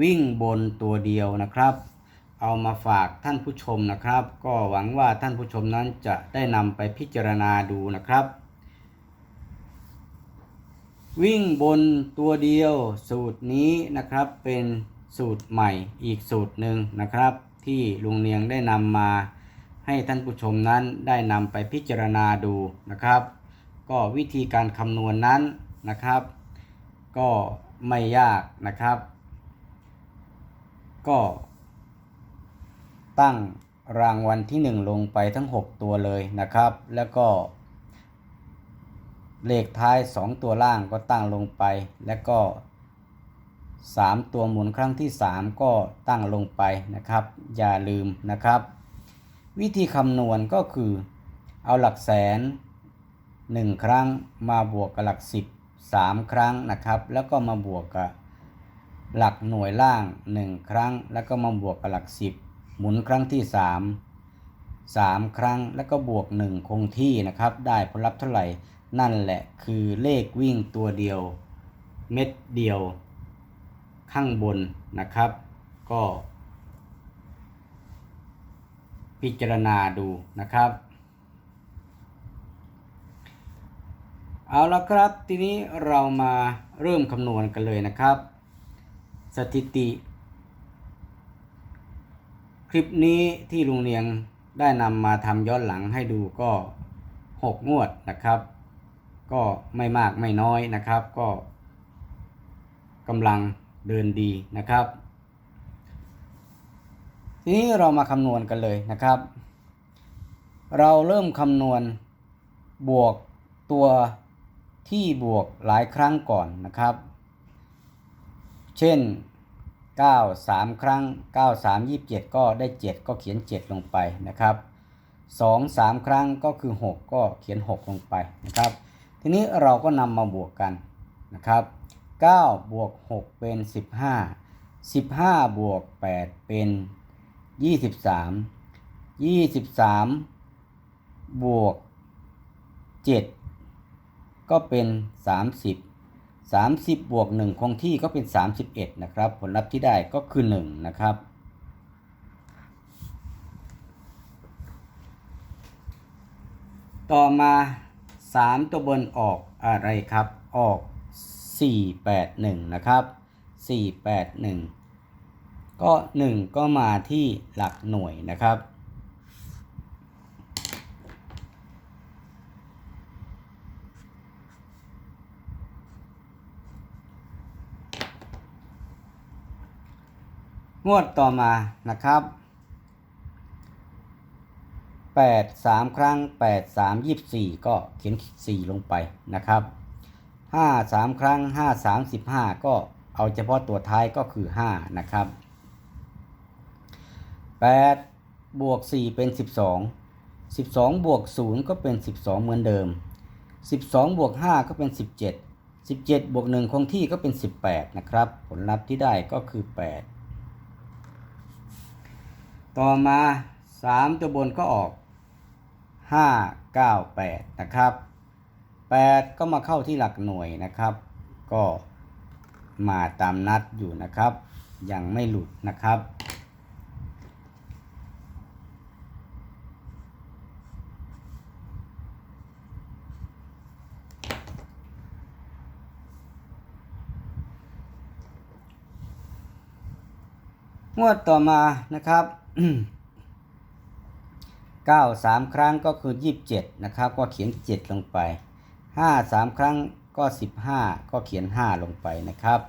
วิ่งบนตัวเดียวนะครับ เอามาฝากท่านผู้ชมนะครับ ก็หวังว่าท่านผู้ชมนั้นจะได้นำไปพิจารณาดูนะครับ วิ่งบนตัวเดียวสูตรนี้นะครับเป็นสูตรใหม่อีกสูตรหนึ่งนะครับ ที่ลุงเนียงได้นำมา ให้ท่านผู้ชมนั้นได้นำไปพิจารณาดูนะครับ ก็วิธีการคำนวณนั้นนะครับ ก็ไม่ยากนะครับ ก็ตั้งรางวัลที่ 1 ลงไปทั้ง 6 ตัวเลยนะครับ แล้วก็ เลขท้าย 2 ตัวล่างก็ตั้งลงไป แล้วก็ 3 ตัวหมุนครั้งที่ 3 ก็ตั้งลงไปนะครับ อย่าลืมนะครับ วิธีคำนวณก็คือ เอาหลักแสน 1 ครั้งมาบวกกับหลัก 10 3 ครั้งนะครับ แล้วก็มาบวกกับ หลักหน่วยล่าง 1 ครั้ง แล้วก็มาบวกกับหลัก 10 หมุนครั้งที่ 3 3 ครั้งแล้วก็บวก 1 คงที่นะครับ ได้ผลลัพธ์เท่าไหร่ นั่นแหละคือเลขวิ่งตัวเดียว เม็ดเดียว ข้างบนนะครับ ก็ พิจารณาดูนะครับเอาละครับ ทีนี้เรามาเริ่มคำนวณกันเลยนะครับ สถิติ คลิปนี้ที่ลุงเนียงได้นำมาทำย้อนหลังให้ดูก็ 6 งวดนะครับ ก็ไม่มากไม่น้อยนะครับ ก็กำลังเดินดีนะครับ ทีนี้เรามาคำนวณกันเลยนะครับ เราเริ่มคำนวณบวกตัวที่บวกหลายครั้งก่อนนะครับ เช่น 9 3 ครั้ง 9 3 27 ก็ได้ 7 ก็เขียน 7 ลงไปนะครับ 2 3 ครั้งก็คือ 6 ก็เขียน 6 ลงไปนะครับ ทีนี้เราก็นำมาบวกกันนะครับ9บวก 6 เป็น 15 15 บวก 8 เป็น 23 23 บวก 7 ก็เป็น 30 30 บวก 1 คงที่ก็เป็น 31 นะครับ ผลลัพธ์ที่ได้ก็คือ 1 นะครับ ต่อมา 3 ตัวบนออกอะไรครับ ออก 481 นะครับ 481 ก็ 1 ก็มาที่หลักหน่วยนะครับ งวดต่อมานะครับ8 3ครั้ง8 3 24ก็เขียน4ลงไปนะครับ5 3ครั้ง5 3 15ก็เอาเฉพาะตัวท้ายก็คือ5นะครับ8บวก4เป็น12 12บวก0ก็เป็น12เหมือนเดิม12บวก5ก็เป็น17 17บวก1คงที่ก็เป็น18นะครับ ผลลัพธ์ที่ได้ก็คือ8 ต่อมา 3 ตัวบนก็ออก 5 9 8 นะครับ 8 ก็มาเข้าที่หลักหน่วยนะครับ ก็มาตามนัดอยู่นะครับ ยังไม่หลุดนะครับ งวดต่อมานะครับ 9 3ครั้งก็คือ27นะครับ ก็เขียน7ลงไป5 3ครั้งก็15ก็เขียน5ลงไปนะครับ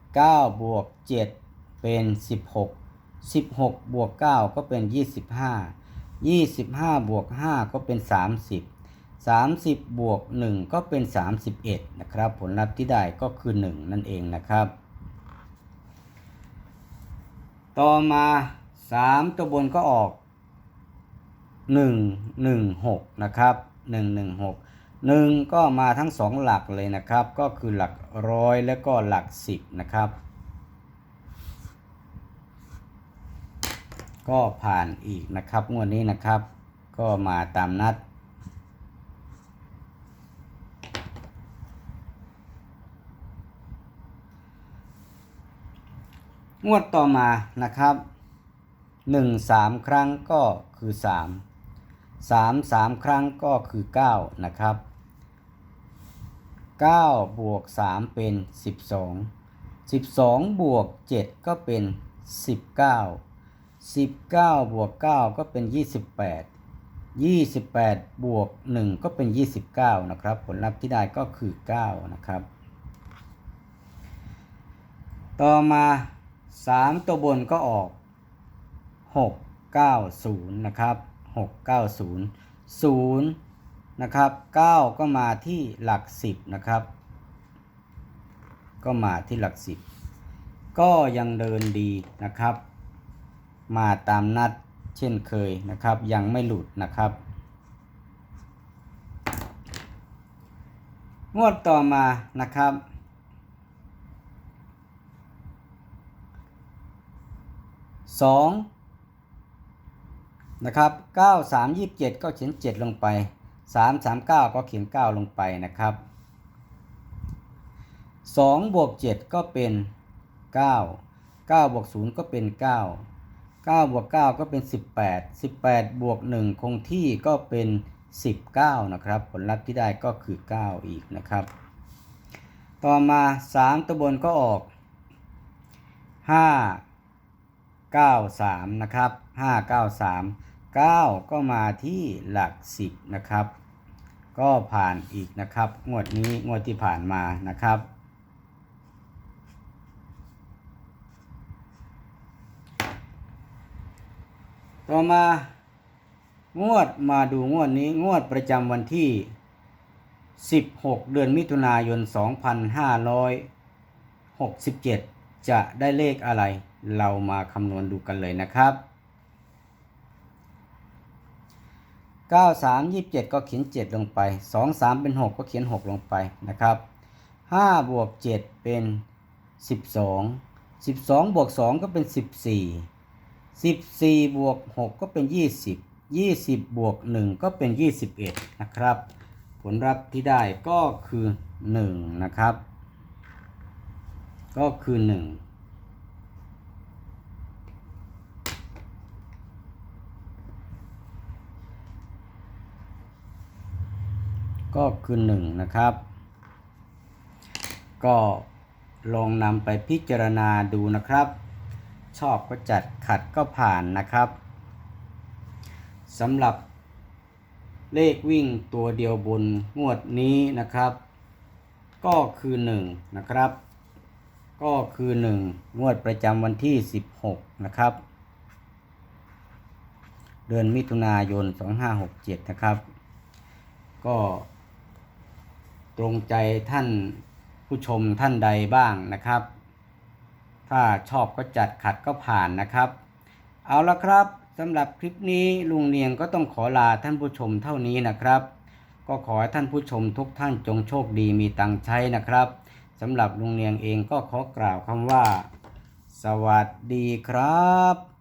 9บวก7เป็น16 16บวก9ก็เป็น25 25บวก5ก็เป็น30 30บวก1ก็เป็น31นะครับ ผลลัพธ์ที่ได้ก็คือ1นั่นเองนะครับ ต่อมา สามตัวบนก็ออกหนึ่งหนึ่งหกนะครับหนึ่งหนึ่งหกหนึ่งก็มาทั้งสองหลักเลยนะครับ ก็คือหลักร้อยและก็หลักสิบนะครับ ก็ผ่านอีกนะครับงวดนี้นะครับ ก็มาตามนัดงวดต่อมานะครับ หนึ่งสามครั้งก็คือสามสามสามครั้งก็คือเก้านะครับเก้าบวกสามเป็นสิบสองสิบสองบวกเจ็ดก็เป็นสิบเก้าสิบเก้าบวกเก้าก็เป็นยี่สิบแปดยี่สิบแปดบวกหนึ่งก็เป็นยี่สิบเก้านะครับ ผลลัพธ์ที่ได้ก็คือเก้านะครับ ต่อมา3ตัวบนก็ออก 690 นะครับ 690 0 นะครับ 9 ก็มาที่หลัก 10 นะครับ ก็มาที่หลัก 10 ก็ยังเดินดีนะครับ มาตามนัดเช่นเคยนะครับ ยังไม่หลุดนะครับงวดต่อมานะครับ สอง นะครับเก้าสามยี่สิบเจ็ดก็เขียนเจ็ดลงไปสามสามเก้าก็เขียนเก้าลงไปนะครับสองบวกเจ็ดก็เป็นเก้าเก้าบวกศูนย์ก็เป็นเก้าเก้าบวกเก้าก็เป็นสิบแปดสิบวกหนึ่งคงที่ก็เป็นสิบเก้านะครับ ผลลัพธ์ที่ได้ก็คือเก้าอีกนะครับ ต่อมาสามตัวบนก็ออกห้า93 นะครับ 593 ก็มาที่หลัก 10 นะครับ ก็ผ่านอีกนะครับ งวดนี้งวดที่ผ่านมานะครับ ต่อมางวดมาดูงวดนี้งวดประจำวันที่ 16 เดือนมิถุนายน 2567 จะได้เลขอะไร เรามาคำนวณดูกันเลยนะครับ 9 3 27ก็เขียน7ลงไป2 3เป็น6ก็เขียน6ลงไปนะครับ5บวก7เป็น12 12บวก2ก็เป็น14 14บวก6ก็เป็น20 20บวก1ก็เป็น21นะครับ ผลลัพธ์ที่ได้ก็คือ1นะครับ ก็คือ1 ก็คือ 1 นะครับ ก็ลองนำไปพิจารณาดูนะครับ ชอบก็จัดขัดก็ผ่านนะครับสำหรับเลขวิ่งตัวเดียวบนงวดนี้นะครับ ก็คือ 1 นะครับ ก็คือ 1 งวดประจำวันที่ 16 นะครับ เดือนมิถุนายน 2567 นะครับ ก็ ตรงใจท่านผู้ชมท่านใดบ้างนะครับ ถ้าชอบก็จัดขัดก็ผ่านนะครับ เอาละครับสำหรับคลิปนี้ลุงเนียงก็ต้องขอลาท่านผู้ชมเท่านี้นะครับ ก็ขอให้ท่านผู้ชมทุกท่านจงโชคดีมีตังใช้นะครับสำหรับลุงเนียงเองก็ขอกล่าวคำว่า สวัสดีครับ